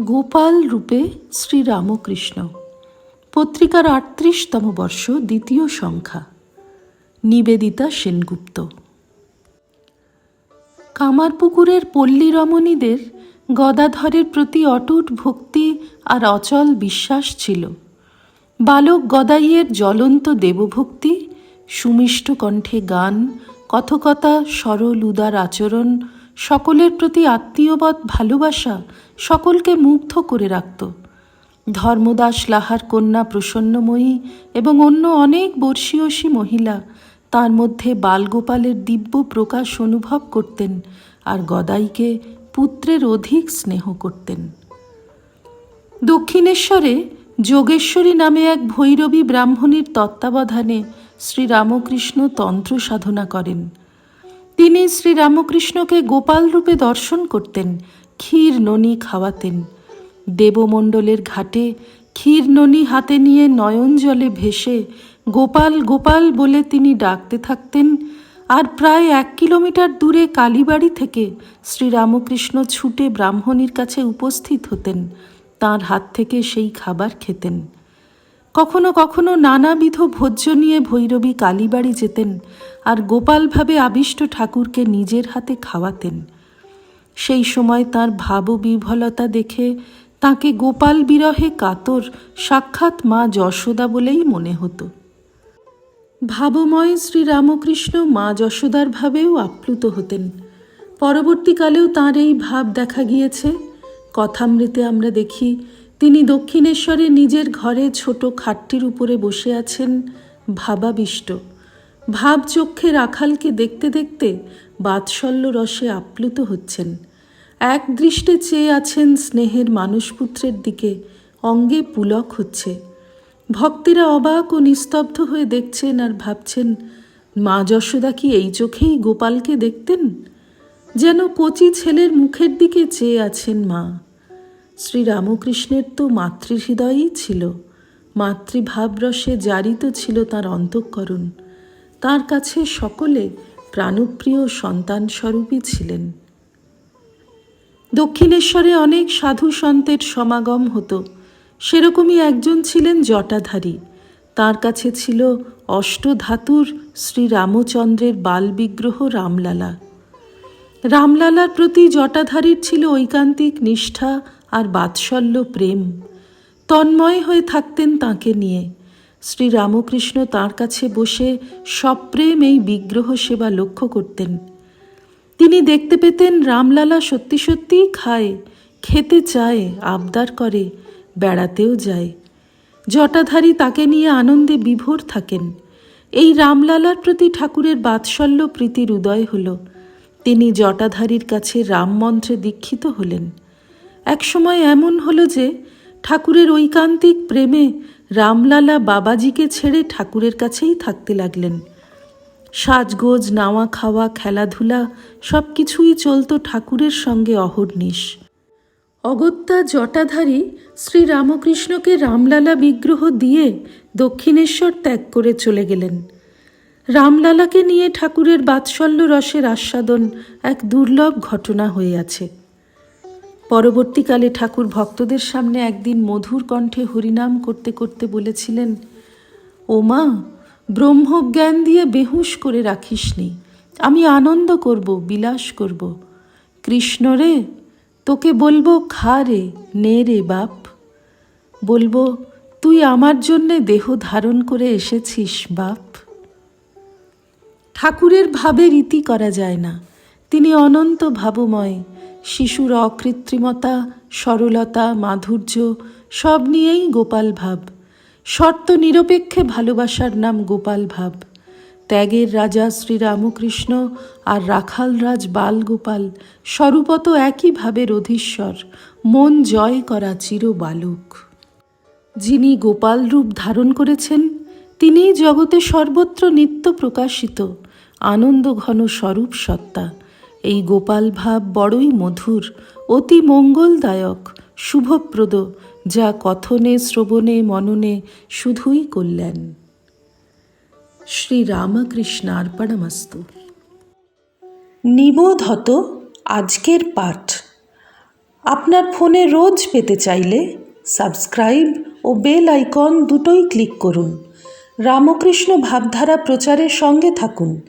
গোপাল রূপে শ্রীরামকৃষ্ণ। পত্রিকার আটত্রিশতম বর্ষ, দ্বিতীয় সংখ্যা। নিবেদিতা সেনগুপ্ত। কামারপুকুরের পল্লী রমণীদের গদাধরের প্রতি অটুট ভক্তি আর অচল বিশ্বাস ছিল। বালক গদাইয়ের জ্বলন্ত দেবভক্তি, সুমিষ্ট কণ্ঠে গান, কথকতা, সরল উদার আচরণ সকলের প্রতি আত্মীয়বৎ ভালোবাসা সকলকে মুগ্ধ করে রাখত। ধর্মদাস লাহার কন্যা প্রসন্নময়ী এবং অন্য অনেক বর্ষীয়সী মহিলা তার মধ্যে বালগোপালের দিব্য প্রকাশ অনুভব করতেন আর গদাইকে পুত্রের অধিক স্নেহ করতেন। দক্ষিণেশ্বরে যোগেশ্বরী নামে এক ভৈরবী ব্রাহ্মণীর তত্ত্বাবধানে শ্রীরামকৃষ্ণ তন্ত্র সাধনা করেন। তিনি শ্রীরামকৃষ্ণকে গোপাল রূপে দর্শন করতেন, ক্ষীর ননি খাওয়াতেন। দেবমণ্ডলের ঘাটে ক্ষীর ননি হাতে নিয়ে নয়ন জলে ভেসে গোপাল গোপাল বলে তিনি ডাকতে থাকতেন আর প্রায় এক কিলোমিটার দূরে কালীবাড়ি থেকে শ্রীরামকৃষ্ণ ছুটে ব্রাহ্মণীর কাছে উপস্থিত হতেন। তার হাত থেকে সেই খাবার খেতেন। কখনো কখনো নানাবিধ ভোজ্য নিয়ে ভৈরবী কালীবাড়ি যেতেন আর গোপালভাবে আবিষ্ট ঠাকুরকে নিজের হাতে খাওয়াতেন। সেই সময় তার ভাববিহ্বলতা দেখে তাকে গোপাল বিরহে কাতর সাক্ষাৎ মা যশোদা বলেই মনে হতো। ভাবময় শ্রীরামকৃষ্ণ মা যশোদার ভাবেও আপ্লুত হতেন। পরবর্তীকালেও তাঁর এই ভাব দেখা গিয়েছে। কথামৃতে আমরা দেখি তিনি দক্ষিণেশ্বরে নিজের ঘরে ছোট খাটটির উপরে বসে আছেন ভাবাবিষ্ট। ভাব চক্ষে রাখালকে দেখতে দেখতে বাৎসল্য রসে আপ্লুত হচ্ছেন। এক দৃষ্টে চেয়ে আছেন স্নেহের মানুষপুত্রের দিকে অঙ্গে পুলক হচ্ছে। ভক্তেরা অবাক ও নিস্তব্ধ হয়ে দেখছেন আর ভাবছেন, মা যশোদা কি এই চোখেই গোপালকে দেখতেন? যেন কচি ছেলের মুখের দিকে চেয়ে আছেন মা। শ্রীরামকৃষ্ণের তো মাতৃহৃদয়ই ছিল। মাতৃভাবরসে জারিত ছিল তার অন্তঃকরণ। তার কাছে সকলে প্রাণপ্রিয় সন্তান স্বরূপই ছিলেন। দক্ষিণেশ্বরে অনেক সাধু সন্তের সমাগম হতো। সেরকমই একজন ছিলেন জটাধারী। তার কাছে ছিল অষ্টধাতুর শ্রীরামচন্দ্রের বালবিগ্রহ রামলালা। রামলালার প্রতি জটাধারীর ছিল ঐকান্তিক নিষ্ঠা আর বাৎসল্য প্রেম। তন্ময় হয়ে থাকতেন তাকে নিয়ে। শ্রীরামকৃষ্ণ তার কাছে বসে সপ্রেম এই বিগ্রহ সেবা লক্ষ্য করতেন। তিনি দেখতে পেতেন রামলালা সত্যি সত্যিই খায়, খেতে চায়, আবদার করে, বেড়াতেও যায়। জটাধারী তাকে নিয়ে আনন্দে বিভোর থাকেন। এই রামলালার প্রতি ঠাকুরের বাৎসল্য প্রীতির উদয় হল। তিনি জটাধারীর কাছে রাম মন্ত্রে দীক্ষিত হলেন। একসময় এমন হলো যে ঠাকুরের ঐকান্তিক প্রেমে রামলালা বাবাজিকে ছেড়ে ঠাকুরের কাছেই থাকতে লাগলেন। সাজগোজ, নাওয়া খাওয়া, খেলাধুলা সব কিছুই চলত ঠাকুরের সঙ্গে অহর্নিশ অগত্যা জটাধারী শ্রীরামকৃষ্ণকে রামলালা বিগ্রহ দিয়ে দক্ষিণেশ্বর ত্যাগ করে চলে গেলেন। রামলালাকে নিয়ে ঠাকুরের বাৎসল্য রসের আস্বাদন এক দুর্লভ ঘটনা হয়ে আছে। পরবর্তীকালে ঠাকুর ভক্তদের সামনে একদিন মধুর কণ্ঠে হরিনাম করতে করতে বলেছিলেন, ও মা, ব্রহ্মজ্ঞান দিয়ে বেহুশ করে রাখিসনি। আমি আনন্দ করব, বিলাস করব। কৃষ্ণ রে, তোকে বলব খা রে, নে রে বাপ। বলব, তুই আমার জন্যে দেহ ধারণ করে এসেছিস বাপ। ঠাকুরের ভাবে রীতি করা যায় না। তিনি অনন্ত ভাবময়। শিশুর অকৃত্রিমতা, সরলতা, মাধুর্য সব নিয়েই গোপাল ভাব। শর্ত নিরপেক্ষে ভালোবাসার নাম গোপাল ভাব। ত্যাগের রাজা শ্রীরামকৃষ্ণ আর রাখাল রাজ বালগোপাল স্বরূপত একইভাবে রধীশ্বর মন জয় করা চির বালক। যিনি গোপাল রূপ ধারণ করেছেন, তিনিই জগতে সর্বত্র নিত্য প্রকাশিত, আনন্দ ঘন স্বরূপ সত্তা। এই গোপাল ভাব বড়ই মধুর, অতি মঙ্গলদায়ক, শুভপ্রদ, যা কথনে, শ্রবণে, মননে শুধুই কল্যাণ। শ্রীরামকৃষ্ণার্পণমস্তু। নিবোধত আজকের পাঠ। আপনার ফোনে রোজ পেতে চাইলে সাবস্ক্রাইব ও বেল আইকন দুটোই ক্লিক করুন। রামকৃষ্ণ ভাবধারা প্রচারের সঙ্গে থাকুন।